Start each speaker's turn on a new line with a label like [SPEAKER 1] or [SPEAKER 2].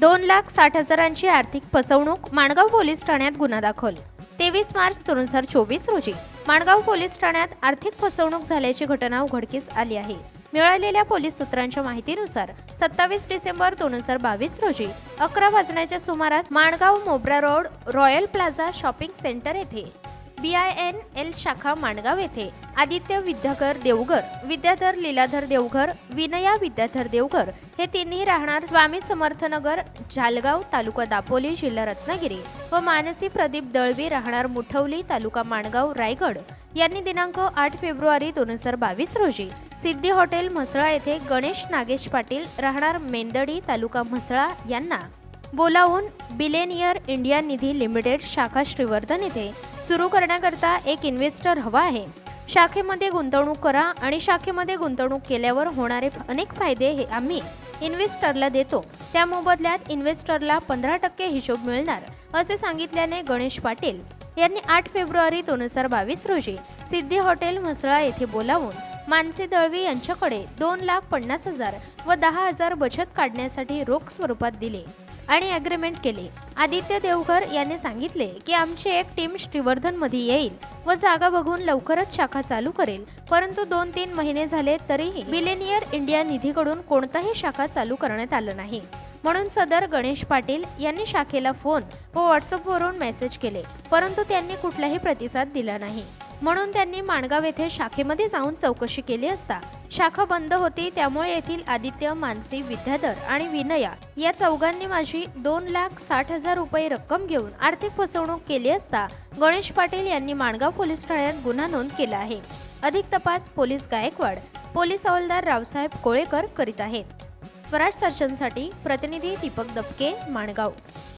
[SPEAKER 1] दोन लाख साठ हजारांची आर्थिक फसवणूक माणगाव पोलीस ठाण्यात गुन्हा दाखल. तेवीस मार्च दोन हजार चोवीस रोजी. माणगाव पोलीस ठाण्यात आर्थिक फसवणूक झाल्याची घटना उघडकीस आली आहे. मिळालेल्या पोलीस सूत्रांच्या माहितीनुसार सत्तावीस डिसेंबर दोन हजार बावीस रोजी अकरा वाजण्याच्या सुमारास Mangaon Mobra road royal plaza shopping centre येथे बी आय एन एल शाखा माणगाव येथे. आदित्य विद्याधर देवघर विद्याधर लीलाधर देवघर विनया विद्याधर देवघर हे तिन्ही राहणार स्वामी समर्थनगर झालगाव तालुका दापोली जिल्हा रत्नागिरी व मानसी प्रदीप दळवी राहणार मुठवली तालुका माणगाव रायगड. यांनी दिनांक आठ फेब्रुवारी दोन हजार बावीस रोजी सिद्धी हॉटेल म्हसळा येथे गणेश नागेश पाटील राहणार मेंदडी तालुका म्हसळा यांना. बोलावून बिलेनियर इंडिया निधी लिमिटेड शाखा श्रीवर्धन येथे सुरू करण्याकरता एक इन्व्हेस्टर हवा आहे. शाखेमध्ये गुंतवणूक करा आणि शाखेमध्ये गुंतवणूक केल्यावर होणारे अनेक फायदे हे आम्ही इन्व्हेस्टरला देतो. त्या मोबदल्यात इन्व्हेस्टरला पंधरा टक्के हिशोब मिळणार असे सांगितल्याने गणेश पाटील यांनी आठ फेब्रुवारी दोन हजार बावीस रोजी सिद्धी हॉटेल म्हसळा येथे बोलावून मानसी दळवी यांच्याकडे दोन लाख पन्नास हजार व दहा हजार बचत काढण्यासाठी रोख स्वरूपात दिले. आणि ॲग्रीमेंट केले. आदित्य देवघर यांनी सांगितले की आमची एक टीम श्रीवर्धनमध्ये येईल व जागा बघून लवकरच शाखा चालू करेल. परंतु दोन तीन महिने झाले तरीही बिलेनियर इंडिया निधीकडून कोणताही शाखा चालू करण्यात आलं नाही. म्हणून सदर गणेश पाटील यांनी शाखेला फोन व व्हॉट्सअपवरून मेसेज केले. परंतु त्यांनी कुठलाही प्रतिसाद दिला नाही. म्हणून त्यांनी माणगाव येथे शाखेमध्ये जाऊन चौकशी केली असता. शाखा बंद होती त्यामुळे येथील आदित्य मानसी विद्याधर आणि विनया या चौघांनी माझी दोन लाख साठ हजार रुपये रक्कम घेऊन आर्थिक फसवणूक केली असता गणेश पाटील यांनी माणगाव पोलीस ठाण्यात गुन्हा नोंद केला आहे. अधिक तपास पोलीस गायकवाड पोलीस हवालदार रावसाहेब कोळेकर करीत आहेत. स्वराज दर्शनसाठी प्रतिनिधी दीपक दबके माणगाव.